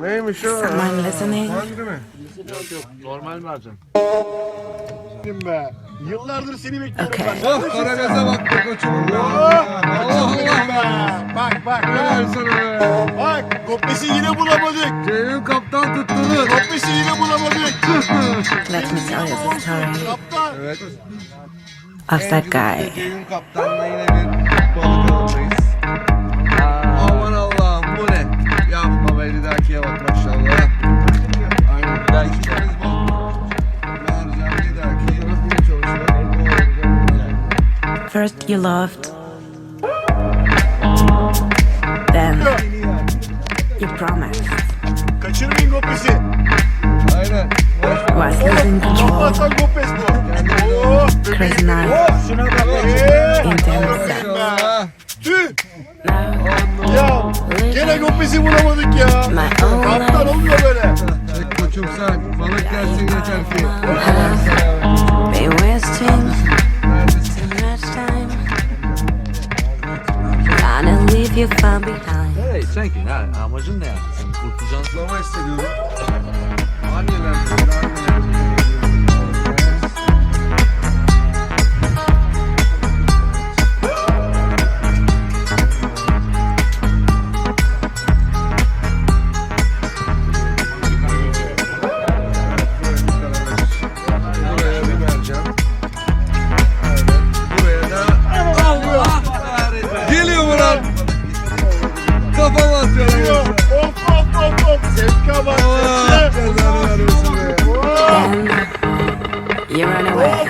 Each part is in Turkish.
Neymiş o? Someone listening? Hangi mi? Normal mercan. be. Yıllardır seni bekliyorum Okay. ben. Oh Karagöz'e bak koçum. Oh, Allah. Bak bak Helal sana be. Bak Kopes'i yine bulamadık. Ceyhun kaptan tutturdu. Kopes'i yine bulamadık. Let me tell you the story Kaptan. Evet. of that guy. Ceyhun kaptanla yine bir balık avındayız. First you loved, then you promised. Kaçırmayın Kopes'i. Aynen. Was losing control, bu. Crazy night, Oh, intense. Tüh. Ya gene Kopes'i bulamadık ya. my own you far behind. Hey sen ki ha amacın ne yani? Sen kurtulacaksın. Zama hissediyorum. you run away.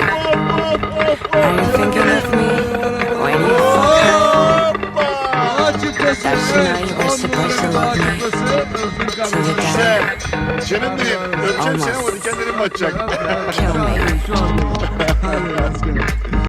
And you think you love me when you fuck That's the night you were supposed to love me. Till you die. Senin diyeyim. Ölçem seni o dikenlerim batacak. Kill me.